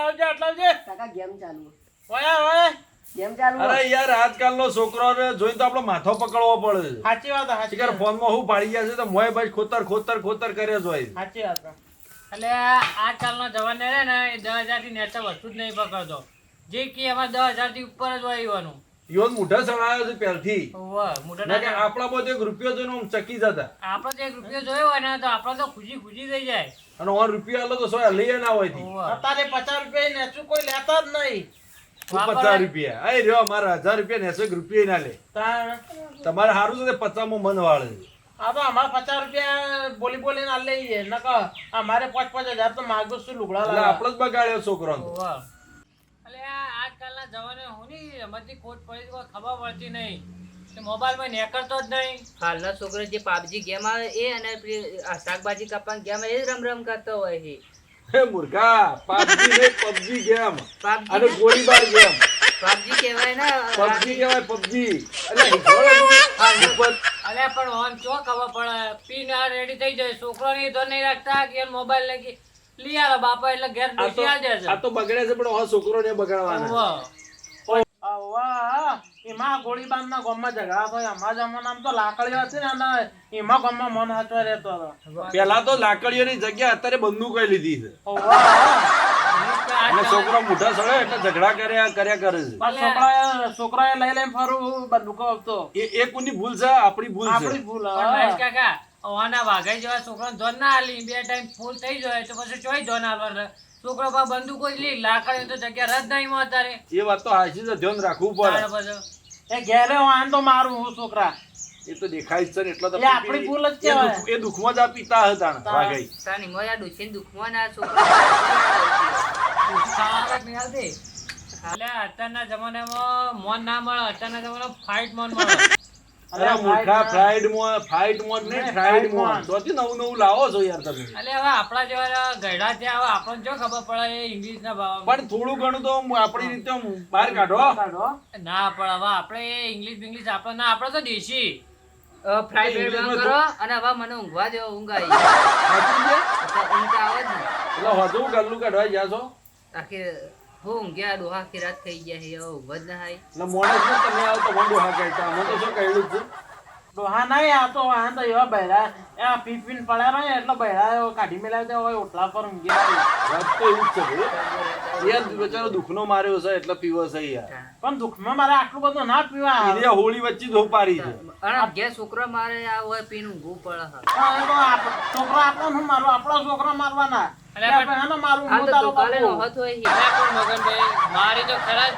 આટલા આવજે આટલા આવજે કાકા ગેમ ચાલુ ઓય ઓય. ગેમ ચાલુ અરે યાર આજકાલનો છોકરોને જોઈને તો આપણો માથો પકડવો પડે સાચી વાત સાચી વાત. ફોનમાં હું પાડી ગયા છે તો મોય ભાઈ ખોતર ખોતર ખોતર કરે જ હોય સાચી વાત એટલે આજકાલનો જવાન રહે ને એ દસ હજારથી નેચર વસ્તુ જ નહીં પકડતો. જે કે એમાં દસ હજારથી ઉપર જ વાયવાનું યોન મૂઢા સણાયો છે પહેલથી. ના કે તો એક રૂપિયો જોઈને આમ ચકી જતા. આપણો તો એક રૂપિયો જોયો હોય ને તો આપણો તો ખુશી ખુશી થઈ જાય. અને ઓન રૂપિયો આલો તો સો લઈએ ના હોયથી અત્યારે પચાસ રૂપિયા નેચું કોઈ લેતા જ નહીં. પચાસ રૂપિયા. અરે રહ્યો મારા હજાર રૂપિયા નેસો એક રૂપિયા ના લે. તમારે સારું છે ને પચાસમાં મન વાળે. છે. આ તો અમારે પચાસ રૂપિયા બોલી બોલીને આ લઈએ નકર અમારે પાંચ પાંચ હજાર તો માગો શું લુગડા લાવવા. જ બગાડ્યો છોકરો. આજકાલના જવાને હું ની રમતની ખોટ પડી કોઈ ખબર પડતી નહીં. કે મોબાઈલમાં નેકળતો જ નહીં. હાલના છોકરો જે પાબજી ગેમ આવે એ અને શાકભાજી કાપવાની ગેમ એ જ રમ રમ કરતો હોય છે. હે મૂર્ખા પાબજી ને પબજી ગેમ અને ગોળીબાર ગેમ પાબજી કહેવાય ને પબજી કહેવાય પબજી એટલે હિખવાડો તમે આ હિંમત. અલે પણ ઓન ચો ખબર પડે? પીન આ રેડી થઈ જાય. છોકરો ની તો નહીં રાખતા કે મોબાઈલ લગી લઈ આવે બાપા એટલે ઘેર બેસી આ જાય આ તો બગડે છે પણ આ છોકરો ને બગાડવાના એમાં ગોળીબારના ગામમાં ઝઘડા થયા. અમારા જમાનામાં તો લાકડીઓ હતી ને એમાં ગામમાં મન હાચવા રહેતો હતો. પેલા તો લાકડીઓની જગ્યા અત્યારે બંદૂક કરી લીધી છે. અને છોકરો મોઢા સળે એટલે ઝઘડા કર્યા કર્યા કરે છે. છોકરા છોકરાએ છોકરાએ લઈ લઈને ફરું બંદૂકો આપતો એ એ કોની ભૂલ છે? આપણી ભૂલ આપણી ભૂલ હા. કાકા ઓના વાઘાઈ જેવા છોકરાને ધોન ના આલી. બે ટાઈમ ફૂલ થઈ જાય તો પછી ચોય ધોન આલવાનું છોકરો પા બંદૂકો જ લી લાકડી તો જગ્યા રદ નહીં માં તારે એ વાત તો હાજી તો ધ્યાન રાખવું પડે. એ ઘેરે વાન તો મારું હું છોકરા. એ તો દેખાય જ છે ને એટલો તો આપણી ભૂલ જ એ કહેવાય. એ દુખમાં જ આ પિતા હતા વાઘાઈ. તાની મોયા ડોશીને દુખમાં ના છોકરા. એટલે અત્યારના જમાનામાં મોન ના મળે અત્યારના જમાનામાં ફાઇટ મોન મળે. અરે મૂર્ખા ફ્રાઈડ મોન ફાઈટ મોન ને ને, ફ્રાઈડ મોન મોન. તોથી નવું નવું લાવો છો યાર તમે. એટલે હવે આપણા જેવા ગયડા છે હવે આપણને જો ખબર પડે ઇંગ્લિશ ના ભાવ. પણ થોડું ઘણું તો આપણી રીતે બહાર કાઢો. કાઢો. ના પણ હવે આપણે ઇંગ્લિશ બિંગ્લિશ આપણે ના આપણે તો દેશી. ફ્રાઈડ કરો અને હવે મને ઊંઘવા દો ઊંઘ આવી ઊંઘ જ ને. એટલે હોજુ ગલ્લું કાઢવા ગયા છો? આખી હું ઊંઘ્યા ડોહા આખી રાત થઈ ગયા હે ઓ જ આવી એટલે મોણસ ને તમે આવો તો મોંડું હા કહેતા મને તો શું કહ્યું છું? ડોહા નહીં આ તો વાહન તો એવા બહેરા એ પી પીને પડ્યા રહે એટલે બહેરા એવો કાઢી મેલાવી દે હોય ઓટલા પર ઊંઘી. વાત તો એવું જ છે યાર બિચારો દુઃખનો માર્યો છે એટલે પીવો છે યાર. પણ દુઃખમાં મારે આટલું બધું ના પીવા એ હોળી વચ્ચે જ પારી છે. અને ઘેર છોકરો મારે આ હોય પીનું ગુ પડે છોકરો પણ એ તો આપ- છોકરો શું આપણા મારવાના. હાલ મારી તો ખરા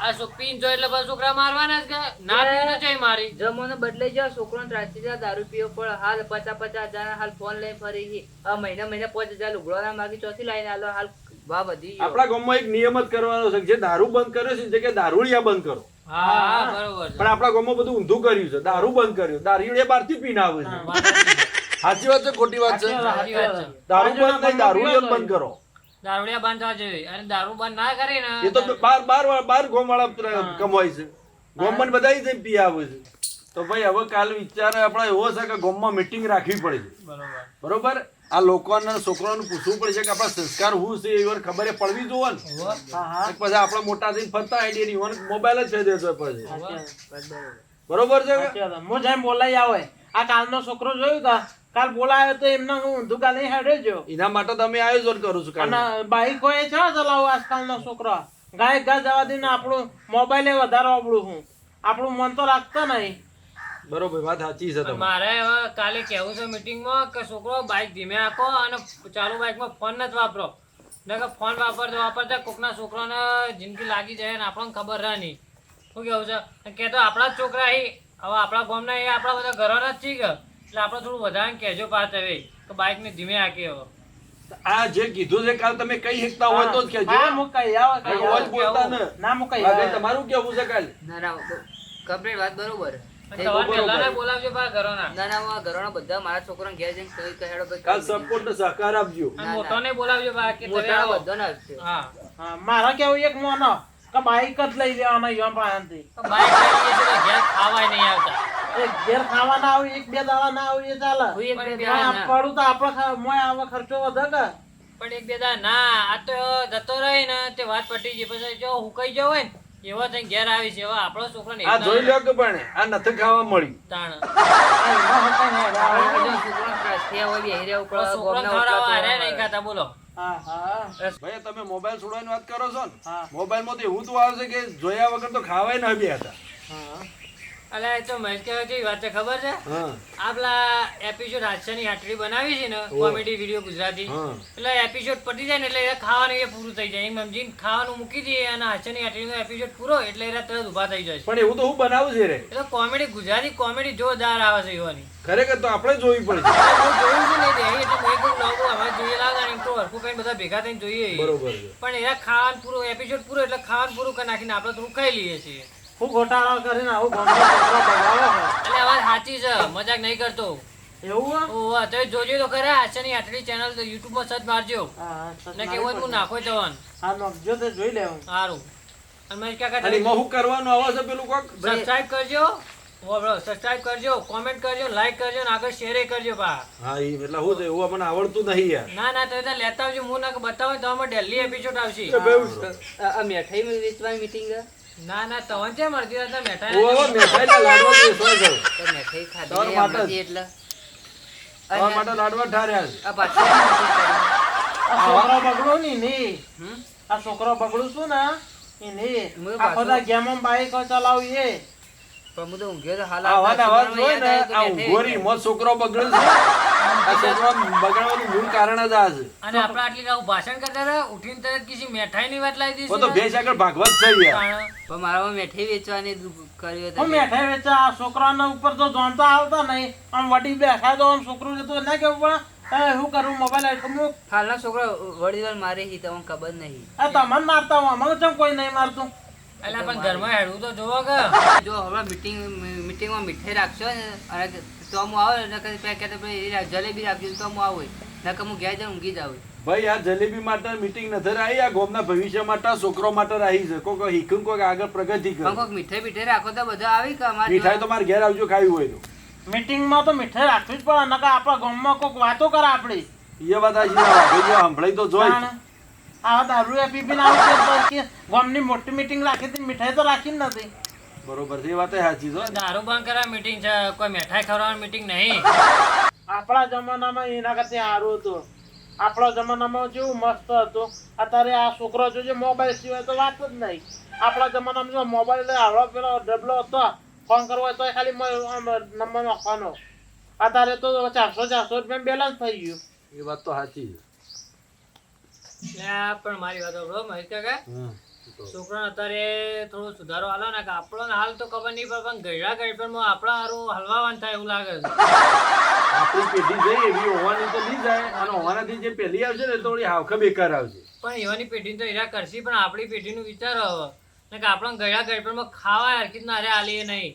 આ જો એટલે બસ છોકરા મારવાના જ કે ના પીને જઈ મારી. જમવાનો બદલાઈ જાવ છોકરો ત્રાસી દારૂ પીવો હાલ પચાસ પચાસ હજાર હાલ ફોન લઈ ફરી ગઈ. આ મહિના મહિને પાંચ હજાર લુગડો ના માગી ચોથી લાઈને આલો હાલ ભાવ બધી આપણા ગામમાં એક નિયમ જ કરવાનો છે જે દારૂ બંધ કર્યો છે કે જગ્યાએ દારૂડિયા બંધ કરો. હા બરોબર પણ આપણા ગામમાં બધું ઊંધું કર્યું છે દારૂ બંધ કર્યું. દારૂડિયા બહારથી પીને આવે છે. સાચી વાત છે ખોટી વાત છે. સાચી વાત, સાચી દારૂ બંધ નહીં દારૂડિયા બંધ કરો દારૂડિયા બાંધવા જોઈએ. અને દારૂ બંધ ના કરે ને એ તો બાર બાર બાર ગોમ વાળા કમાય છે. ગોમમાં બધા જ પી આવે છે. તો ભાઈ હવે કાલ વિચાર આપણે એવો છે કે ગોમમાં મિટિંગ રાખવી પડે છે. બરોબર. બરોબર? આ લોકોને છોકરાઓને પૂછવું પડે છે કે આપણા સંસ્કાર શું છે એ વાર ખબર એ પડવી જોવે ને. પછી આપણે મોટા થઈને ફરતા આઈડિયા નહીં હોય મોબાઈલ જ થઈ દેતો પછી. બરોબર છે? હું જેમ બોલાઈ આવે આ કાલનો છોકરો જોયું તા? કાલ બોલાયો તો એમને હું ઊંધું કાલ નહીં હેડ્યો જો એના માટે તમે આયોજન કરું છું અને બાઈકો એ છે ચલાવો આજકાલનો છોકરો? ગાય ગા જવા દઈને આપણું મોબાઈલ એ વધારે આપણું હું. આપણું મન તો રાખતો નહીં. બરોબર વાત સાચી છે તમારી. મારે હવે કાલે કહેવું છે મીટિંગમાં કે છોકરો બાઇક ધીમે રાખો અને ચાલુ બાઇકમાં ફોન નથી વાપરો. નકર ફોન વાપરતા વાપરતા કોકના છોકરાને જિંદગી લાગી જાય ને આપણને ખબર રહે નહીં. શું કેવું છે? કે તો આપણા જ છોકરા હી. હવે આપણા ગામના એ આપણા બધા ઘરોના જ છીએ કે એટલે આપણે થોડું વધારે કહેજો પાછ હવે કે બાઇકને ધીમે આકે હવે. આ જે કીધું છે કાલ તમે કઈ શકતા હોય તો જ કહેજો. હા હું કહી આવો કહી રોજ બોલતા ન. ના હું આ તમારું કેવું છે કાલ? ના ના કમ્પ્લીટ વાત બરોબર. ના ના હું મારા ને આવો. હા. હા, કેવું એક મોનો કે બાઈક જ લઈ લેવાના બાઇક ઘેર ખાવાય નહીં આવતા. ઘેર ખાવા ના આવે એક બે દાડા ના આવે ચાલે. હું એક બે પણ દાડા આ ના. પડું તો આપણે મોય આવા ખર્ચો વધે કે. પણ એક બે દા ના આ તો જતો રહી ને તે વાત પટી ગઈ. પછી જો હુકાઈ ગયો ને એવો થઈને ઘેર આવી છે આપણો છોકરો ને આ જોઈ લ્યો કે પણ આ નથી ખાવા મળી. તાણ. હવે જો છોકરાને ત્રાસ થયા હોય બેહી રહેવું પડે, છોકરો ગોમના ખવડાવવા ઉઠવા હારે નહીં પડે. ખાતા બોલો. હા હા. ભાઈ તમે મોબાઈલ છોડવાની વાત કરો છો ને? હા. મોબાઈલમાં તો એવું તો આવશે કે જોયા વગર તો ખાવાય ના બે હતા. એ તો મહેશ કહેવાય કેવી વાત છે ખબર છે? આપલા એપિસોડ હાસ્યની હાટડી બનાવી છે ને કોમેડી વીડિયો ગુજરાતી. એટલે એપિસોડ પતી જાય ને એટલે એ ખાવાનું એ પૂરું થઈ જાય. એમ સમજીને ખાવાનું મૂકી દઈએ અને હાસ્યની હાટડીનો એપિસોડ પૂરો એટલે એ તરત ઊભા થઈ જાય. પણ એવું તો હું બનાવું છે રે? એટલે કોમેડી ગુજરાતી કોમેડી જોરદાર આવે છે એવાની ખરેખર તો આપણે જોવી પડે જોયું છે ને એટલે મેં કોઈ લોકો અમે જોઈએ લાગે ને તો હરખું કઈ બધા ભેગા થઈને જોઈએ. બરોબર પણ એના ખાવાનું પૂરું એપિસોડ પૂરો એટલે ખાવાનું પૂરું કરી નાખીને આપણે થોડું ખાઈ લઈએ છીએ. હું ઘોટાળો કરીને આવું બગાડો એટલે આ વાત સાચી છે મજાક નહીં કરતો એવું હે? તો જોજો તો ખરા હાસ્યની હાટડી ચેનલ તો YouTube માં સર્ચ મારજો ને કેવું હું નાખો જવાન હા નાખજો તે જોઈ લેવું સારું અને મેં ક્યાં અને એમાં શું કરવાનું આવે છે પેલું કોક સબસ્ક્રાઇબ કરજો સબસ્ક્રાઇબ કરજો કોમેન્ટ કરજો લાઈક કરજો આગળ શેર કરજો હા એટલે એવું આપણને આવડતું નહીં યાર ના ના તો લેતા આવજો હું ના બતાવો તો અમે ડેલી એપિસોડ આવશે આ- વેચવાની છે? ના ના તવન છે મળતી હતા મેઠાઈ ઓ હવે મીઠાઈના લાડવા બેસવા જાઉં. તો મીઠાઈ ખાધી માટે એટલે. તમારા માટે લાડવા ઠાર્યા છે. આ પાછી meeting કરી. આ છોકરો બગડો ની ની. આ છોકરો બગડું છું ને એ ની. હું આખો પાછો- દા ગેમમાં બાઈક ચલાવી એ પણ હું તો ઊંઘ્યો તો હાલ આવા આવા જોઈ ને. આ ઊંઘોરી મોં છોકરો બગડે છે. આ છોકરો બગડવાનું મૂળ કારણ જ આ છે. અને આપણે આટલી રાવ ભાષણ કરતા હતા ઉઠીને તરત કિસી મેઠાઈ ની વાત લાવી દીધી તો બે આગળ ભાગવત થઈ યાર પણ મારામાં મેઠી વેચવાની કર્યો કર્યું હતું વેચા આ છોકરાના ઉપર તો જોણતા આવતા નહીં. આમ વડી બેઠા તો આમ છોકરું જતો ના કેવું પણ? શું કરું મોબાઈલ આઈટમ હું હાલનો છોકરો વડીવાલ મારે હી તમને ખબર નહીં. આ તમને મારતા હું અમારે ચમ કોઈ નહીં મારતું? એટલે પણ ઘરમાં હેડવું તો જોવો કે. જો હમણાં મીટિંગ મીટિંગમાં મીઠાઈ રાખશો ને અને તો હું આવે ને કદી પેકેટ પછી જલેબી રાખજો તો હું આવું. નકર હું ઘેર જાઉં ઊંઘી જાઉં. ભાઈ આ જલેબી માટે મીટિંગ નથી આવી આ ગોમના ભવિષ્ય માટે છોકરો માટે આવી છે. કોક હિકું કોક આગળ પ્રગતિ કરે. કોઈક મીઠાઈ બીઠાઈ રાખો તો બધા આવી કે અમારે મીઠાઈ તો મારે ઘેર આવજો ખાવી હોય તો. મીટિંગમાં તો મીઠાઈ રાખવી જ પડે નકર આપણા ગામમાં કોઈક વાતો કરે આપણી. એ વાત આજે ભાઈ તો જોઈ. આ દારૂ એ પી પીને છે તો કે ગામની મોટી મીટિંગ રાખી હતી મીઠાઈ તો રાખી જ નથી. બરોબર છે એ વાત સાચી છે દારૂ બંધ કરવા મીટિંગ છે કોઈ મેઠાઈ ખવડાવવાની મીટિંગ નહીં. આપણા જમાનામાં એના કરતા સારું હતું. આપણા જમાનામાં જેવું મસ્ત હતું. અત્યારે આ છોકરો જોજે મોબાઈલ સિવાય તો વાત જ નહીં. આપણા જમાનામાં જો મોબાઈલ આવડો પેલો ડબલો હતો ફોન કરવો હોય તો ખાલી નંબર નાખવાનો. અત્યારે તો ચારસો ચારસો રૂપિયા બેલેન્સ થઈ ગયું. એ વાત તો સાચી છે. પણ મારી વાત સાંભળો મહેશ કાકા. હમ. છોકરાને અત્યારે થોડો સુધારો હાલો ને કે આપણને હાલ તો ખબર નહીં પડે પણ ગયડા ગળપણમાં આપણા હારું હલવાવાન થાય એવું લાગે છે. આપણી પેઢી જઈ એવી હોવાની તો નહીં જાય અને હોવાનાથી જે પેલી આવશે ને થોડી હાવખે બેકાર આવશે. પણ એવાની પેઢી તો એરા કરશે પણ આપણી પેઢીનું વિચારો હવે. ને કે આપણને ગયડા ગળપણમાં ખાવા હરકીત ના હારે આલીએ નહીં.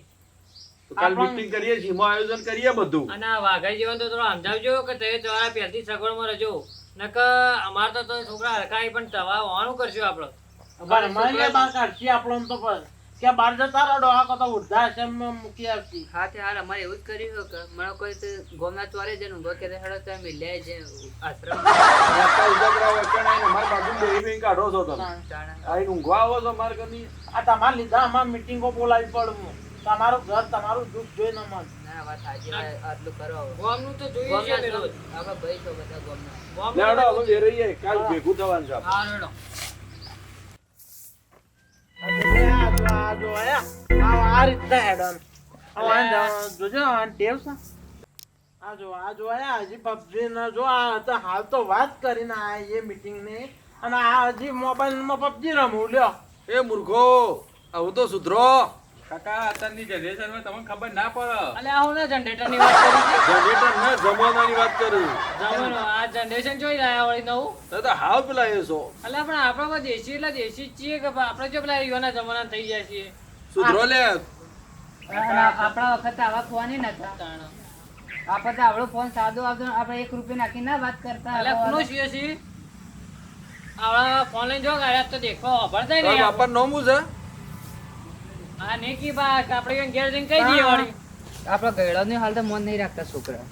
કાલ મીટિંગ કરીએ જીમો આયોજન કરીએ બધું. અને વાઘાઈ જીવન તો થોડો સમજાવજો કે તે તમારા પહેલથી સગવડમાં રહેજો. નકર અમારે તો તો છોકરા હરકાઈ પણ તવા હોવાનું કરશું આપણે બાર મહિને કાઢશી આપણો તો કે બાર જતા રહો આ તો વૃદ્ધાશ્રમમાં મૂકી આવશી હા તે હાલ અમારે એવું જ કર્યું કે મને કોઈ ગોમના ચોરે જઈને ઊંઘો કે હેડો તો અમે લે છે આશ્રમ. રાતના ઉજાગરા વખતે આવીને અમારી બાજુ બેહી બેહી કાઢો છો તમે. જાણે. ઊંઘવા આવો છો અમારે ઘરની? આ તમારા લીધા અમારે મીટિંગો બોલાવી પડું તમારું ઘર તમારું દુઃખ જોઈને મન ના વાત સાચી આટલું કરો ગોમનું તો જોઈએ છે રોજ. આપણા ભાઈ તો બધા ગોમના. ગોમનું લેડો હવે એ રહીએ કાલ ભેગું થવાનું છે હા, રેડો. પબજી ના જો, આ હાલ તો વાત કરીને આ મીટિંગની. અને આ હજી મોબાઈલમાં પબજી રમું લ્યો. એ મૂર્ખો, આવું તો સુધરો. કાકા અત્યારની જનરેશનમાં તમને ખબર ના પડે. અલ્યા હું ના જનરેટરની વાત કરી જનરેટર ને જમવાની વાત કરું. જમાનો, આ જનરેશન જોઈ રહ્યા વળી નવું? તો તો હાવ પેલા એ છો. અલ્યા પણ આપણે પણ દેશી એટલે દેશી છીએ કે આપણે જો પેલા યુવાના જમાના થઈ જાય છીએ? સુધરો લે. આપણા વખત આવા ફોન નતા. આપણે તો આપણો ફોન સાદો આવતો આપણે એક રૂપિયા નાખી ના વાત કરતા અલ્યા કોનો છીએ છીએ આવડા ફોન લઈને જો ગાડ્યા તો દેખો ખબર નહીં ને બાપા નોમું છે. આ નેકી બા આપણે ઘેર જઈને કહી દઈએ વળી. આપણા ગયડા હાલ તો મન નહીં રાખતા છોકરા.